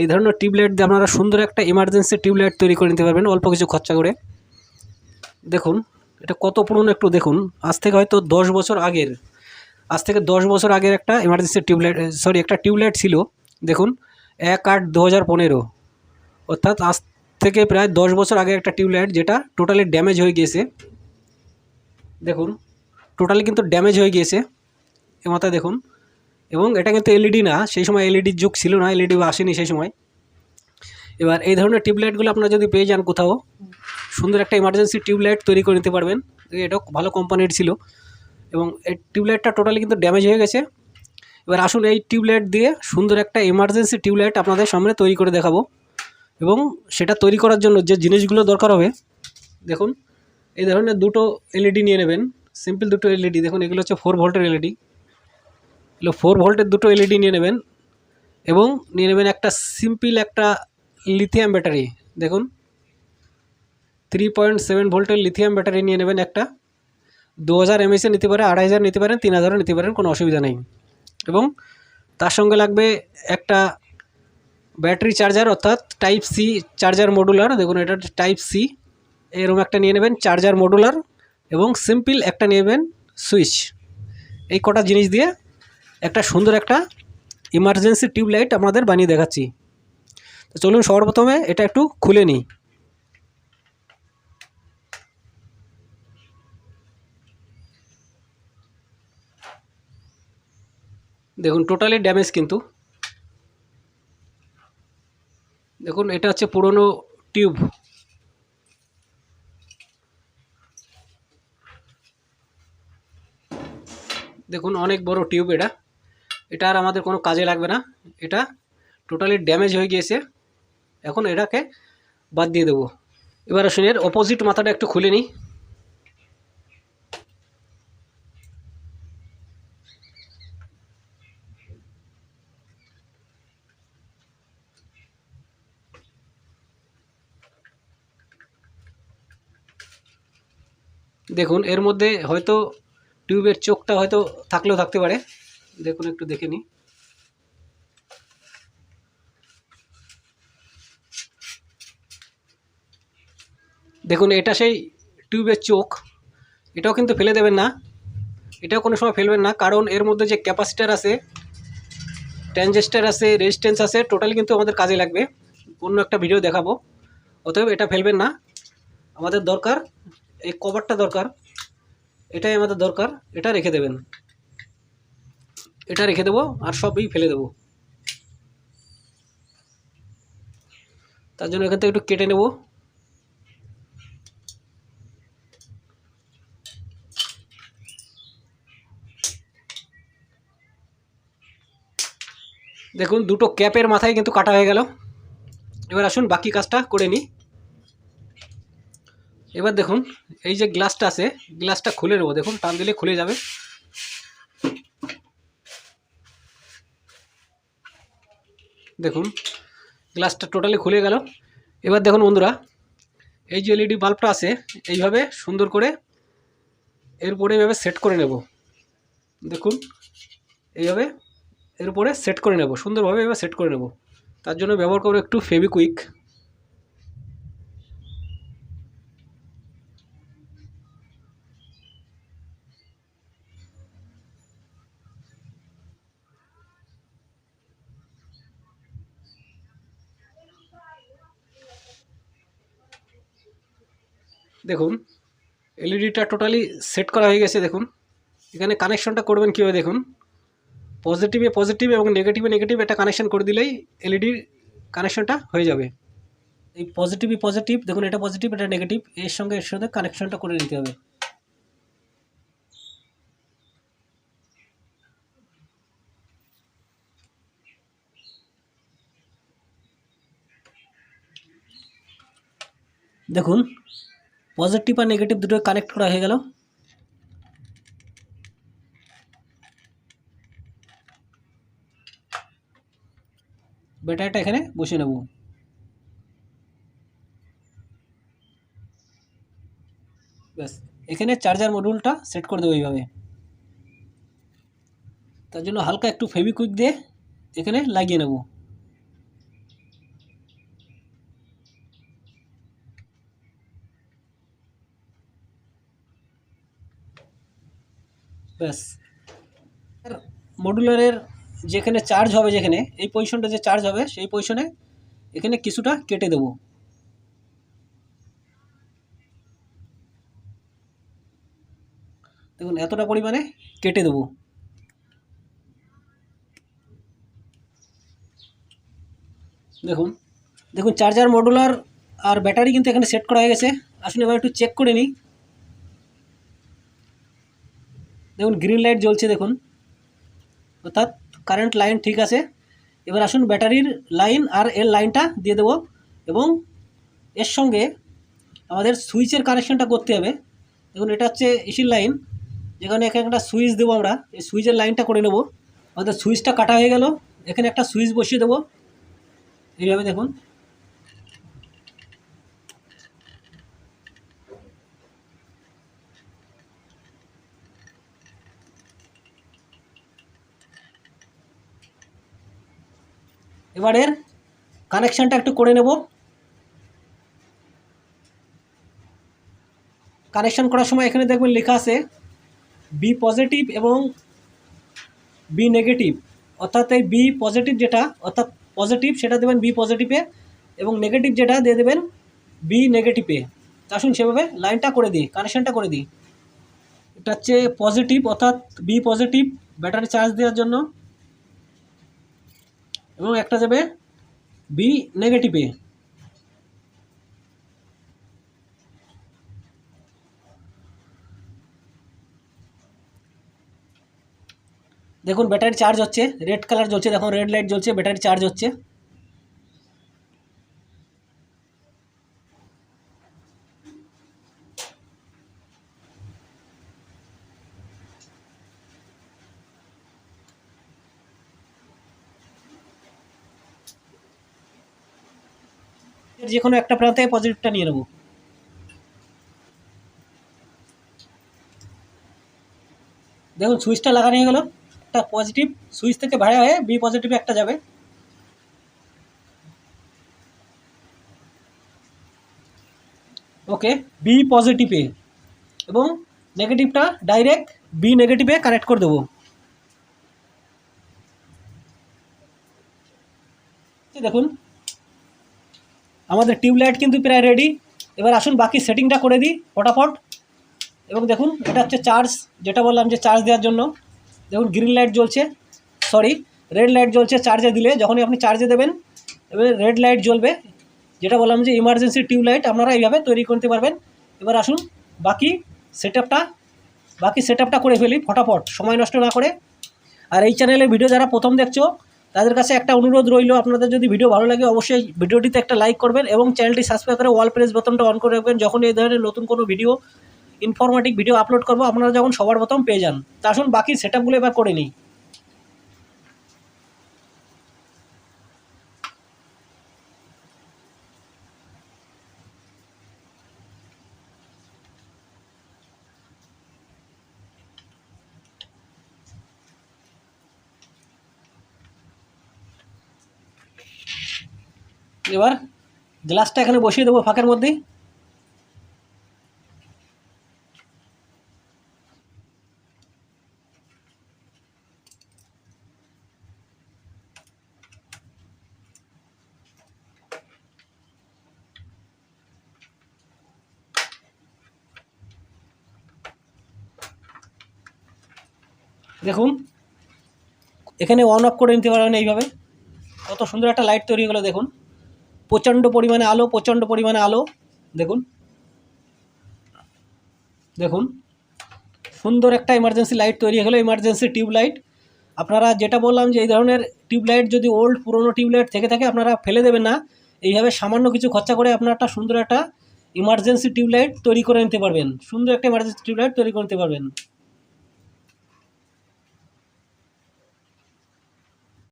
এই ধরনের টিউবলাইট দিয়ে আপনারা সুন্দর একটা ইমার্জেন্সি টিউবলাইট তৈরি করে নিতে পারবেন, অল্প কিছু খরচা করে। দেখুন, এটা কত পুরনো একটু দেখুন। আজ থেকে হয়তো দশ বছর আগের, আজ থেকে দশ বছর আগের একটা ইমার্জেন্সি টিউবলাইট সরি একটা টিউবলাইট ছিল। দেখুন, এক আট দু হাজার পনেরো। অর্থাৎ আজ থেকে প্রায় দশ বছর আগে একটা টিউবলাইট যেটা টোটালি ড্যামেজ হয়ে গিয়েছে। দেখুন টোটালি কিন্তু ড্যামেজ হয়ে গিয়েছে। এ মাথায় দেখুন এবং এটা কিন্তু এলইডি না, সেই সময় এলইডির যুগ ছিল না এলইডি আসেনি সেই সময়। এবার এই ধরনের টিউবলাইটগুলো আপনারা যদি পেয়ে যান কোথাও, সুন্দর একটা ইমার্জেন্সি টিউবলাইট তৈরি করে নিতে পারবেন। এটাও ভালো কোম্পানির ছিল। এবং এই টিউবলাইটটা টোটালি কিন্তু ড্যামেজ হয়ে গেছে। এবার আসুন এই টিউবলাইট দিয়ে সুন্দর একটা ইমার্জেন্সি টিউবলাইট আপনাদের সামনে তৈরি করে দেখাবো। এবং সেটা তৈরি করার জন্য যে জিনিসগুলো দরকার হবে, দেখুন, এই ধরনের দুটো এলইডি নিয়ে নেবেন। সিম্পল দুটো এলইডি দেখুন, এগুলো হচ্ছে ফোর ভোল্টের এলইডি এগুলো ফোর ভোল্টের দুটো এলইডি নিয়ে নেবেন এবং নিয়ে নেবেন একটা সিম্পল একটা লিথিয়াম ব্যাটারি দেখুন থ্রি পয়েন্ট সেভেন ভোল্টের লিথিয়াম ব্যাটারি নিয়ে নেবেন একটা। দু হাজার এমএসে নিতে পারে আড়াই হাজার নিতে পারেন তিন হাজারও নিতে পারেন, কোনো অসুবিধা নেই। এবং তার সঙ্গে লাগবে একটা ব্যাটারি চার্জার অর্থাৎ টাইপ সি চার্জার মডুলার দেখুন, এটা টাইপ সি এরকম একটা নিয়ে নেবেন চার্জার মডুলার এবং সিম্পল একটা নিয়ে নেবেন সুইচ এই কটা জিনিস দিয়ে একটা সুন্দর একটা ইমার্জেন্সি টিউবলাইট আপনাদের বানিয়ে দেখাচ্ছি। তো চলুন সর্বপ্রথমে এটা একটু খুলে নিই। দেখুন টোটালি ড্যামেজ কিন্তু। দেখুন, এটা হচ্ছে পুরনো টিউব দেখুন, অনেক বড় টিউব এটা। এটা আর আমাদের কোনো কাজে লাগবে না। এটা টোটালি ড্যামেজ হয়ে গিয়েছে। এখন এটাকে বাদ দিয়ে দেবো। এবার আসুন এর অপোজিট মাথাটা একটু খুলে নিই। দেখুন, এর মধ্যে হয়তো টিউবের চোখটা হয়তো থাকলেও থাকতে পারে। দেখুন, একটু দেখে নিই। দেখুন, এটা সেই টিউবের চোখ। এটাও কিন্তু ফেলে দেবেন না। এটাও কোনো সময় ফেলবেন না, কারণ এর মধ্যে যে ক্যাপাসিটার আছে, ট্রানজিস্টার আছে, রেজিস্ট্যান্স আছে, টোটালি কিন্তু আমাদের কাজে লাগবে। অন্য একটা ভিডিও দেখাবো। অতএব এটা ফেলবেন না। আমাদের দরকার, এই কভারটা দরকার। এটাই আমাদের দরকার। এটা রেখে দেবেন। এটা রেখে দেবো আর সবই ফেলে দেবো। তার জন্য এখান থেকে একটু কেটে নেব। দেখুন, দুটো ক্যাপের মাথায় কিন্তু কাটা হয়ে গেল। এবার আসুন বাকি কাজটা করে নিই। এবার দেখুন, এই যে গ্লাসটা আছে, গ্লাসটা খুলে নেব। দেখুন, টান দিলে খুলে যাবে। দেখুন গ্লাসটা টোটালি খুলে গেল। এবার দেখুন বন্ধুরা, এই যে এলইডি বাল্বটা আছে, এইভাবে সুন্দর করে এর উপরে এইভাবে সেট করে নেব। দেখুন, এইভাবে এর উপরে সেট করে নেব, সুন্দরভাবে এবার সেট করে নেব। তার জন্য ব্যবহার করব একটু ফেবিকুইক দেখুন এলইডিটা টোটালি সেট করা হয়ে গেছে, দেখুন। এখানে কানেকশনটা করবেন কীভাবে, দেখুন। পজিটিভে পজিটিভ এবং নেগেটিভে নেগেটিভ এটা কানেকশন করে দিলেই এলইডির কানেকশনটা হয়ে যাবে। এই পজিটিভই পজিটিভ দেখুন, এটা পজিটিভ এটা নেগেটিভ এর সঙ্গে এর সাথে কানেকশনটা করে নিতে হবে। দেখুন পজিটিভ আর নেগেটিভ দুটো কানেক্ট করা হয়ে গেল। ব্যাটারিটা এখানে বসে নেব। ব্যাস, এখানে চার্জার মডিউলটা সেট করে দেবো এইভাবে। তার জন্য হালকা একটু ফেবিকুইক দিয়ে এখানে লাগিয়ে নেব। ব্যাস। মডুলারের যেখানে চার্জ হবে যেখানে, এই পজিশনটা যে চার্জ হবে, সেই পজিশনে এখানে কিছুটা কেটে দেবো। দেখুন, এতটা পরিমাণে কেটে দেবো। দেখুন দেখুন চার্জার মডুলার আর ব্যাটারি কিন্তু এখানে সেট করা হয়ে গেছে। আসুন এবার একটু চেক করে নিই। দেখুন গ্রিন লাইট জ্বলছে, দেখুন। অর্থাৎ কারেন্ট লাইন ঠিক আছে। এবার আসুন ব্যাটারির লাইন আর এর লাইনটা দিয়ে দেবো। এবং এর সঙ্গে আমাদের সুইচের কানেকশনটা করতে হবে। দেখুন, এটা হচ্ছে এসির লাইন যেখানে এখানে একটা সুইচ দেবো আমরা। এই সুইচের লাইনটা করে নেব। আমাদের সুইচটা কাটা হয়ে গেল। এখানে একটা সুইচ বসিয়ে দেবো। এইভাবে দেখুন। এবারের কানেকশানটা একটু করে নেব। কানেকশান করার সময় এখানে দেখবেন লেখা আছে বি পজিটিভ এবং বি নেগেটিভ অর্থাৎ এই বি পজিটিভ যেটা, অর্থাৎ পজিটিভ সেটা দেবেন বি পজিটিভে এবং নেগেটিভ যেটা দিয়ে দেবেন বি নেগেটিভে আসুন সেভাবে লাইনটা করে দিই কানেকশানটা করে দিই। এটা হচ্ছে পজিটিভ অর্থাৎ বি পজিটিভ ব্যাটারি চার্জ দেওয়ার জন্য। এবং একটা যাবে বি নেগেটিভে দেখুন ব্যাটারি চার্জ হচ্ছে রেড কালার জ্বলছে, দেখুন রেড লাইট জ্বলছে ব্যাটারি চার্জ হচ্ছে। যে কোনো একটা প্রান্তে পজিটিভটা নিয়ে নেব। দেখুন, সুইচটা লাগানো হয়ে গেলো। একটা পজিটিভ সুইচ থেকে ভাড়া হয়ে বি পজিটিভে একটা যাবে। ওকে বি পজিটিভে এবং নেগেটিভটা ডাইরেক্ট বি নেগেটিভে কানেক্ট করে দেবো। দেখুন আমাদের টিউবলাইট কিন্তু প্রায় রেডি এবার আসুন বাকি সেটিংটা করে দিই, ফটাফট। এবং দেখুন, এটা হচ্ছে চার্জ যেটা বললাম যে চার্জ দেওয়ার জন্য। দেখুন গ্রিন লাইট জ্বলছে সরি রেড লাইট জ্বলছে চার্জে দিলে, যখনই আপনি চার্জে দেবেন, এবার রেড লাইট জ্বলবে। যেটা বললাম যে ইমার্জেন্সি টিউবলাইট, আপনারা এইভাবে তৈরি করতে পারবেন। এবার আসুন, বাকি সেট বাকি সেট করে ফেলি, ফটাফট, সময় নষ্ট না করে। আর এই চ্যানেলের ভিডিও যারা প্রথম দেখছ তাদের কাছে একটা অনুরোধ রইল, আপনাদের যদি ভিডিও ভালো লাগে অবশ্যই ভিডিওটিতে একটা লাইক করবেন এবং চ্যানেলটি সাবস্ক্রাইব করে ওয়াল প্রেস বোতামটা অন করে রাখবেন। যখন এই ধরনের নতুন কোনো ভিডিও ইনফরমেটিভ ভিডিও আপলোড করব, আপনারা যখন সবার প্রথম পেয়ে যান। তা আসুন, বাকি সেট আপগুলো এবার করে নিই। এবার গ্লাসটা এখানে বসিয়ে দেবো ফাঁকের মধ্যেই। দেখুন, এখানে অন অফ করে নিতে পারবেন এইভাবে। কত সুন্দর একটা লাইট তৈরি হলো, দেখুন। প্রচণ্ড পরিমাণে আলো, প্রচণ্ড পরিমাণে আলো। দেখুন। দেখুন। সুন্দর একটা ইমার্জেন্সি লাইট তৈরি হলো ইমার্জেন্সি টিউব লাইট আপনারা যেটা বললাম যে, এই ধরনের টিউবলাইট যদি ওল্ড পুরোনো টিউবলাইট থেকে থাকে, আপনারা ফেলে দেবেন না। এইভাবে সামান্য কিছু খরচা করে আপনারা একটা সুন্দর একটা ইমার্জেন্সি টিউবলাইট তৈরি করে নিতে পারবেন। সুন্দর একটা ইমার্জেন্সি টিউবলাইট তৈরি করে নিতে পারবেন।